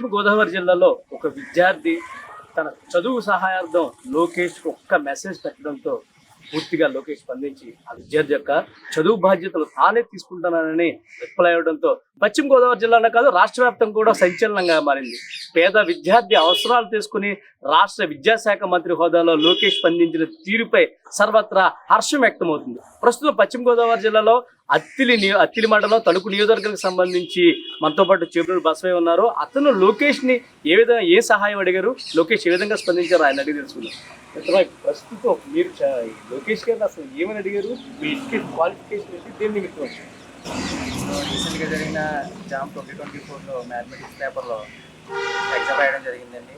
పశ్చిమ గోదావరి జిల్లాలో ఒక విద్యార్థి తన చదువు సహాయార్థం లోకేష్ ఒక్క మెసేజ్ పెట్టడంతో పూర్తిగా లోకేష్ స్పందించి ఆ విద్యార్థి యొక్క చదువు బాధ్యతలు తానే తీసుకుంటానని రిప్లై అవడంతో పశ్చిమ గోదావరి జిల్లాలో కాదు రాష్ట్ర వ్యాప్తం కూడా సంచలనంగా మారింది. పేద విద్యార్థి అవసరాలు తీసుకుని రాష్ట్ర విద్యాశాఖ మంత్రి హోదాలో లోకేష్ స్పందించిన తీరుపై సర్వత్రా హర్షం వ్యక్తమవుతుంది. ప్రస్తుతం పశ్చిమ గోదావరి జిల్లాలో అత్తిలి నియో- అత్తిలి మండలం తణుకు నియోజకవర్గానికి సంబంధించి మనతో పాటు చేపలు బసవయ్య ఉన్నారు. అతను లోకేష్ని ఏ విధంగా ఏ సహాయం అడిగారు? లోకేష్ ఏ విధంగా స్పందించారు ఆయన అడిగి తెలుసుకున్నారు ప్రస్తుతం మీరు లోకేష్ గారిని అసలు ఏమని అడిగారు? మీ క్వాలిఫికేషన్ దేని నిమిత్తం రీసెంట్గా జరిగిన జామ్ ట్వంటీ ట్వంటీ ఫోర్లో మ్యాథమెటిక్స్ పేపర్లో ఎగ్జామ్ రాయడం జరిగిందండి.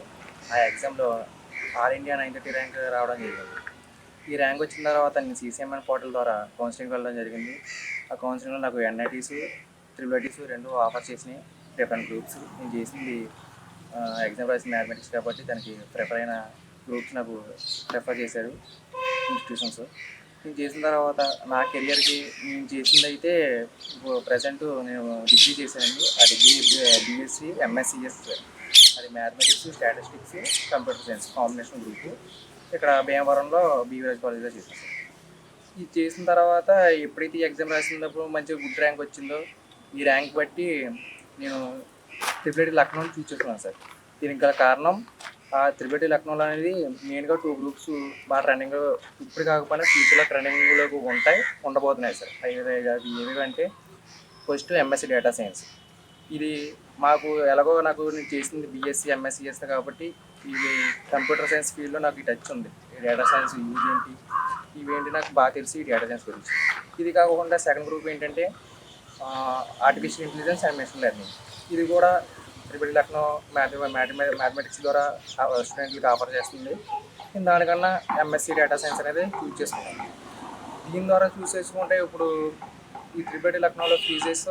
ఆ ఎగ్జామ్లో all India nine thirty rank రావడం జరిగింది. ఈ ర్యాంక్ వచ్చిన తర్వాత నేను సీసీఎంఎన్ పోర్టల్ ద్వారా కౌన్సిలింగ్ వెళ్ళడం జరిగింది. ఆ కౌన్సిలింగ్లో నాకు ఎన్ఐటీస్ త్రిబుల్ ఐటీస్ రెండు ఆఫర్ చేసినాయి. డిఫరెంట్ గ్రూప్స్ నేను చేసింది ఎగ్జామ్ రాసిన మ్యాథమెటిక్స్ కాబట్టి దానికి ప్రిఫర్ అయిన గ్రూప్స్ నాకు ప్రిఫర్ చేశారు. ఇన్స్టిట్యూషన్స్ నేను చేసిన తర్వాత నా కెరియర్కి నేను చేసింది అయితే ప్రజెంట్ నేను డిగ్రీ చేశానండి. ఆ డిగ్రీ బీఎస్సీ ఎంఎస్సిఎస్ అది mathematics statistics computer science combination group. ఇక్కడ భీమవరంలో బీవీరాజ్ కాలేజ్లో చేశాను. ఇది చేసిన తర్వాత ఎప్పుడైతే ఎగ్జామ్ రాసినప్పుడు మంచిగా గుడ్ ర్యాంక్ వచ్చిందో ఈ ర్యాంక్ బట్టి నేను త్రిపుల్ లక్నో చూస్ చేసుకున్నాను సార్. దీనికి గల కారణం ఆ త్రిబెటి లక్నోలో అనేది మెయిన్గా టూ గ్రూప్స్ బాగా ట్రెండింగ్ ఇప్పుడు కాకపోయినా ఫ్యూచర్లో ట్రెండింగ్లో ఉంటాయి ఉండబోతున్నాయి సార్. అవి అవి ఏవి అంటే ఫస్ట్ ఎంఎస్సి డేటా సైన్స్ ఇది మాకు ఎలాగో నాకు నేను చేసింది బీఎస్సీ ఎంఎస్సీ చేస్తా కాబట్టి ఇది కంప్యూటర్ సైన్స్ ఫీల్డ్లో నాకు ఈ టచ్ ఉంది. ఈ డేటా సైన్స్ యూజ్ ఏంటి ఇవేంటి నాకు బాగా తెలిసి ఈ డేటా సైన్స్ గురించి. ఇది కాకుండా సెకండ్ గ్రూప్ ఏంటంటే artificial intelligence and machine learning ఇది కూడా త్రిబుల్ లక్నో మ్యాథమెటిక్స్ ద్వారా స్టూడెంట్లకు ఆఫర్ చేస్తుంది. నేను దానికన్నా ఎంఎస్సి డేటా సైన్స్ అనేది చూస్ చేసుకున్నాను దీని ద్వారా చూస్ చేసుకుంటే ఇప్పుడు ఈ త్రిబుల్ లక్నోలో ఫీజెస్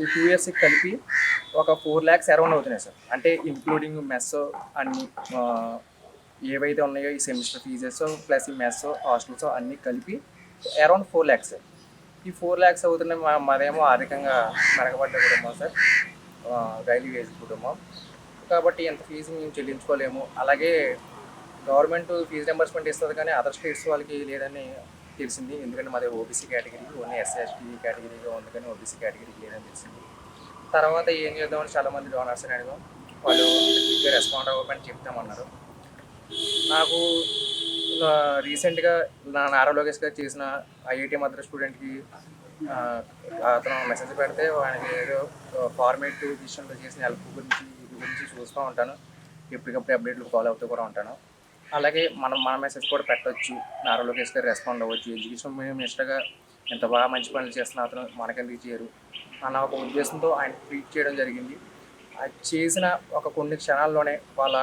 ఈ టూ ఇయర్స్కి కలిపి ఒక ఫోర్ ల్యాక్స్ అరౌండ్ అవుతున్నాయి సార్. అంటే ఇంక్లూడింగ్ మెస్ అన్ని ఏవైతే ఉన్నాయో ఈ సెమిస్టర్ ఫీజెస్ ప్లస్ ఈ మెస్ హాస్టల్స్ అన్నీ కలిపి అరౌండ్ ఫోర్ ల్యాక్స్ ఈ ఫోర్ ల్యాక్స్ అవుతున్నాయి మా మాదేమో ఆర్థికంగా మెరగబడ్డ కుటుంబం సార్. డైలీ వేజ్ కుటుంబం. కాబట్టి ఎంత ఫీజు మేము చెల్లించుకోలేము. అలాగే గవర్నమెంట్ ఫీజు రింబర్స్మెంట్ ఇస్తుంది కానీ అదర్ స్టేట్స్ వాళ్ళకి లేదని తెలిసింది. ఎందుకంటే మాది OBC category only SC ST కేటగిరీగా ఉంది కానీ ఓబీసీ కేటగిరీకి లేదని తెలిసింది. తర్వాత ఏం చేద్దామని చాలామంది డోనర్స్ అని అడిగాం. వాళ్ళు రెస్పాండ్ అవ్వమని చెప్తామన్నారు. నాకు రీసెంట్గా నా నారా లోకేష్ గారు చేసిన ఐఐటి మద్రాస్ స్టూడెంట్కి అతను మెసేజ్ పెడితే ఆయనకి ఏదో ఫార్మేట్ విషయంలో చేసిన హెల్ప్ గురించి ఇది గురించి చూస్తూ ఉంటాను. ఎప్పటికప్పుడు అప్డేట్లు ఫాలో అవుతూ కూడా ఉంటాను. అలాగే మనం మన మెసేజ్ కూడా పెట్టవచ్చు నారా లోకేష్ గారు రెస్పాండ్ అవ్వచ్చు. ఎడ్యుకేషన్ మినిస్టర్గా ఎంత బాగా మంచి పనులు చేస్తున్న అతను మనకెందుకు చేయరు అన్న ఒక ఉద్దేశంతో ఆయన ట్వీట్ చేయడం జరిగింది. అది చేసిన ఒక కొన్ని క్షణాల్లోనే వాళ్ళ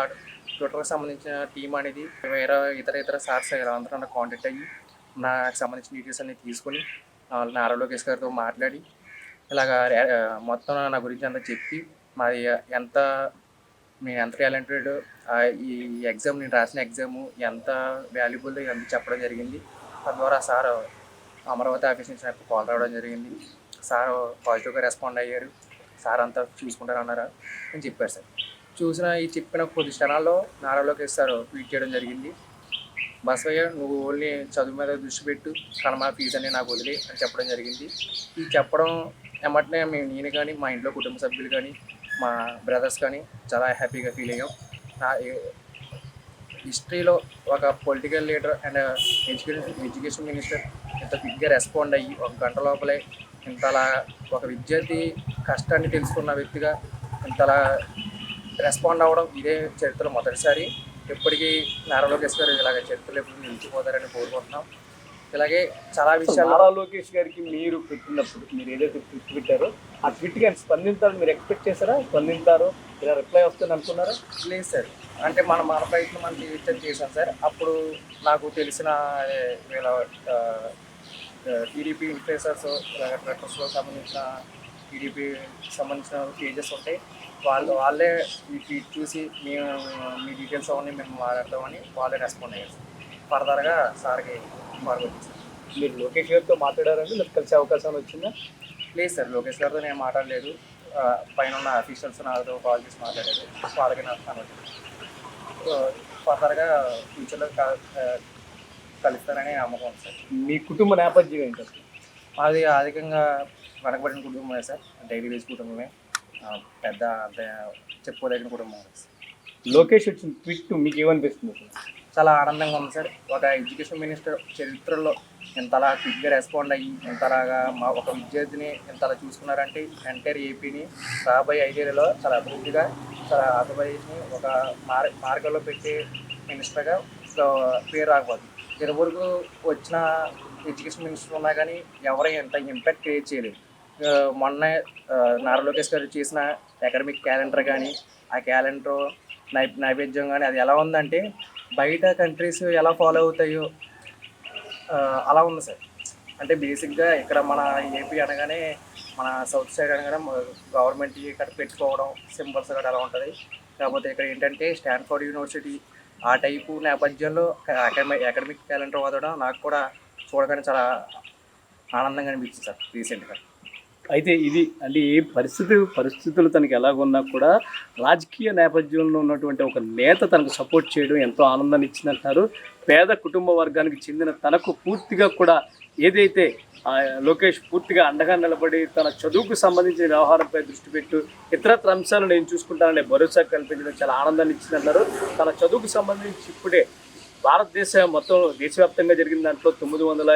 ట్విట్టర్కి సంబంధించిన టీం అనేది వేరే ఇతర ఇతర సార్స్ అందరూ నాకు కాంటాక్ట్ అయ్యి నాకు సంబంధించిన డీటెయిల్స్ అన్ని తీసుకొని నారా లోకేష్ గారితో మాట్లాడి ఇలాగ మొత్తం నా గురించి అంతా చెప్పి మాది ఎంత నేను ఎంత టాలెంటెడ్ ఈ ఎగ్జామ్ నేను రాసిన ఎగ్జామ్ ఎంత వాల్యుబుల్ ఎంత చెప్పడం జరిగింది. తద్వారా సార్ అమరావతి ఆఫీస్ నుంచి నాకు కాల్ రావడం జరిగింది. సార్ పాజిటివ్గా రెస్పాండ్ అయ్యారు. సార్ అంతా చూసుకుంటారన్నారా అని చెప్పారు సార్. చూసిన ఈ చెప్పిన కొద్ది క్షణాల్లో నారాలోకి ఇస్తారు ట్వీట్ చేయడం జరిగింది. బసవయ్య నువ్వు ఓన్లీ చదువు మీద దృష్టి పెట్టు. కనమా ఫీజు అని నాకు వదిలే అని చెప్పడం జరిగింది. ఈ చెప్పడం ఎమ్మటనే మేము నేను కానీ మా ఇంట్లో కుటుంబ సభ్యులు కానీ మా బ్రదర్స్ కానీ చాలా హ్యాపీగా ఫీల్ అయ్యాం. నా హిస్టరీలో ఒక political leader and education education minister ఇంత క్విక్గా రెస్పాండ్ అయ్యి ఒక గంట లోపలే ఇంతలా ఒక విద్యార్థి కష్టాన్ని తెలుసుకున్న వ్యక్తిగా ఇంతలా రెస్పాండ్ అవ్వడం ఇదే చరిత్రలో మొదటిసారి. ఎప్పటికీ నారా లోకేష్ గారు ఇలాగ చరిత్రలో ఎప్పుడు నిలిచిపోతారని కోరుకుంటున్నాం. ఇలాగే చాలా విషయాలు నారా లోకేష్ గారికి మీరు పెట్టినప్పుడు మీరు ఏదైతే ట్విట్ పెట్టారో ఆ ట్విట్ కానీ స్పందించాలని మీరు ఎక్స్పెక్ట్ చేశారా? స్పందించారు? ఇలా రిప్లై వస్తుంది అనుకున్నారా? లేదు సార్. అంటే మన మన ప్రయత్నం మనం చేయొచ్చని చేశాం సార్. అప్పుడు నాకు తెలిసిన వీళ్ళ టీడీపీ ఇన్ఫ్లుయెన్సర్స్ ట్రక్కర్స్లో సంబంధించిన టీడీపీ సంబంధించిన పేజెస్ ఉంటాయి. వాళ్ళు వాళ్ళే చూసి మేము మీ డీటెయిల్స్ అవన్నీ మేము మాట్లాడతామని వాళ్ళే రెస్పాండ్ అయ్యారు. ఫర్దర్గా సార్కి మార్గొచ్చింది మీరు లోకేష్ గారితో మాట్లాడారండి? మీకు కలిసే అవకాశం వచ్చిందా? లేదు సార్ లోకేష్ గారితో నేను మాట్లాడలేదు. పైన ఉన్న అఫీషియల్స్ నాతో కాల్ చేసి మాట్లాడారు. వాళ్ళకి నాకు కనబడింది ఫర్దర్గా ఫ్యూచర్లో కలుస్తారని నమ్మకం సార్. మీ కుటుంబ నేపథ్యం ఏంటి? మాది అధికంగా వెనకబడిన కుటుంబమే సార్. డైలీ వేజ్ కుటుంబమే. పెద్ద అంత చెప్పుకోదగిన కుటుంబం సార్. లోకేష్ వచ్చిన ట్విట్ మీకు ఏమనిపిస్తుంది చాలా ఆనందంగా ఉంది సార్. ఒక ఎడ్యుకేషన్ మినిస్టర్ చరిత్రలో ఇంతలా క్విక్గా రెస్పాండ్ అయ్యి ఇంతలాగా మా ఒక విద్యార్థిని ఇంతలా చూసుకున్నారంటే ఎంటైర్ ఏపీని రాబోయే ఐదేళ్ళలో చాలా అభివృద్ధిగా చాలా ఆంధ్రప్రదేశ్ని ఒక మార్ మార్గంలో పెట్టే మినిస్టర్గా పేరు రాకపోతుంది ఇదివరకు వచ్చిన ఎడ్యుకేషన్ మినిస్టర్ ఉన్నా కానీ ఎవరు ఎంత ఇంపాక్ట్ క్రియేట్ చేయలేదు. మొన్న నారా లోకేష్ గారు చేసిన అకాడమిక్ క్యాలెండర్ కానీ ఆ క్యాలెండర్ నై నైవేద్యం కానీ అది ఎలా ఉందంటే బయట కంట్రీస్ ఎలా ఫాలో అవుతాయో అలా ఉంది సార్. అంటే బేసిక్గా ఇక్కడ మన ఏపీ అనగానే మన సౌత్ సైడ్ అనగానే గవర్నమెంట్ ఇక్కడ పెట్టుకోవడం సింబల్స్ కూడా అలా ఉంటుంది. కాకపోతే ఇక్కడ ఏంటంటే స్టాన్ఫోర్డ్ యూనివర్సిటీ ఆ టైపు నేపథ్యంలో అకాడమిక్ అకాడమిక్ క్యాలెండర్ వదలడం నాకు కూడా చూడగానే చాలా ఆనందంగా అనిపించింది సార్ రీసెంట్గా. అయితే ఇది అంటే ఏ పరిస్థితి పరిస్థితులు తనకి ఎలాగున్నా కూడా రాజకీయ నేపథ్యంలో ఉన్నటువంటి ఒక నేత తనకు సపోర్ట్ చేయడం ఎంతో ఆనందాన్ని ఇచ్చిందంటారు. పేద కుటుంబ వర్గానికి చెందిన తనకు పూర్తిగా కూడా ఏదైతే లోకేష్ పూర్తిగా అండగా నిలబడి తన చదువుకు సంబంధించిన వ్యవహారంపై దృష్టి పెట్టు ఇతరత్ర అంశాలు నేను చూసుకుంటాననే భరోసా కల్పించడం చాలా ఆనందాన్ని ఇచ్చిందన్నారు తన చదువుకు సంబంధించి ఇప్పుడే భారతదేశం మొత్తం దేశవ్యాప్తంగా జరిగిన దాంట్లో తొమ్మిది వందల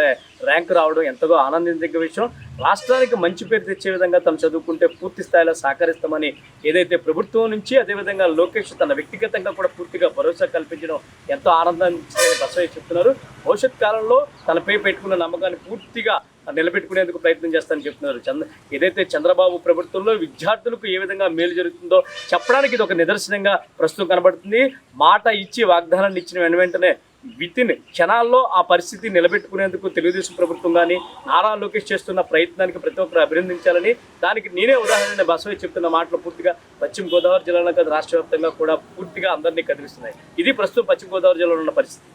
ర్యాంక్ రావడం ఎంతగా ఆనందించదగ్గ విషయం. రాష్ట్రానికి మంచి పేరు తెచ్చే విధంగా తను చదువుకుంటే పూర్తి స్థాయిలో సహకరిస్తామని ఏదైతే ప్రభుత్వం నుంచి అదేవిధంగా లోకేష్ తన వ్యక్తిగతంగా కూడా పూర్తిగా భరోసా కల్పించడం ఎంతో ఆనందాన్ని ఇచ్చిందని బసవయ్య చెప్తున్నారు. భవిష్యత్ కాలంలో తనపై పెట్టుకున్న నమ్మకాన్ని పూర్తిగా నిలబెట్టుకునేందుకు ప్రయత్నం చేస్తానని చెప్తున్నారు. చంద్ర ఏదైతే చంద్రబాబు ప్రభుత్వంలో విద్యార్థులకు ఏ విధంగా మేలు జరుగుతుందో చెప్పడానికి ఇది ఒక నిదర్శనంగా ప్రస్తుతం కనబడుతుంది. మాట ఇచ్చి వాగ్దానాన్ని ఇచ్చిన వెను వెంటనే విత్ ఇన్ క్షణాల్లో ఆ పరిస్థితి నిలబెట్టుకునేందుకు తెలుగుదేశం ప్రభుత్వం కానీ నారా లోకేష్ చేస్తున్న ప్రయత్నానికి ప్రతి ఒక్కరు అభినందించాలని దానికి నేనే ఉదాహరణ బసవయ్య చెప్తున్న మాటలు పూర్తిగా పశ్చిమ గోదావరి జిల్లాలో కాదు రాష్ట్ర వ్యాప్తంగా కూడా పూర్తిగా అందరినీ కదిలిస్తున్నాయి. ఇది ప్రస్తుతం పశ్చిమ గోదావరి జిల్లాలో ఉన్న పరిస్థితి.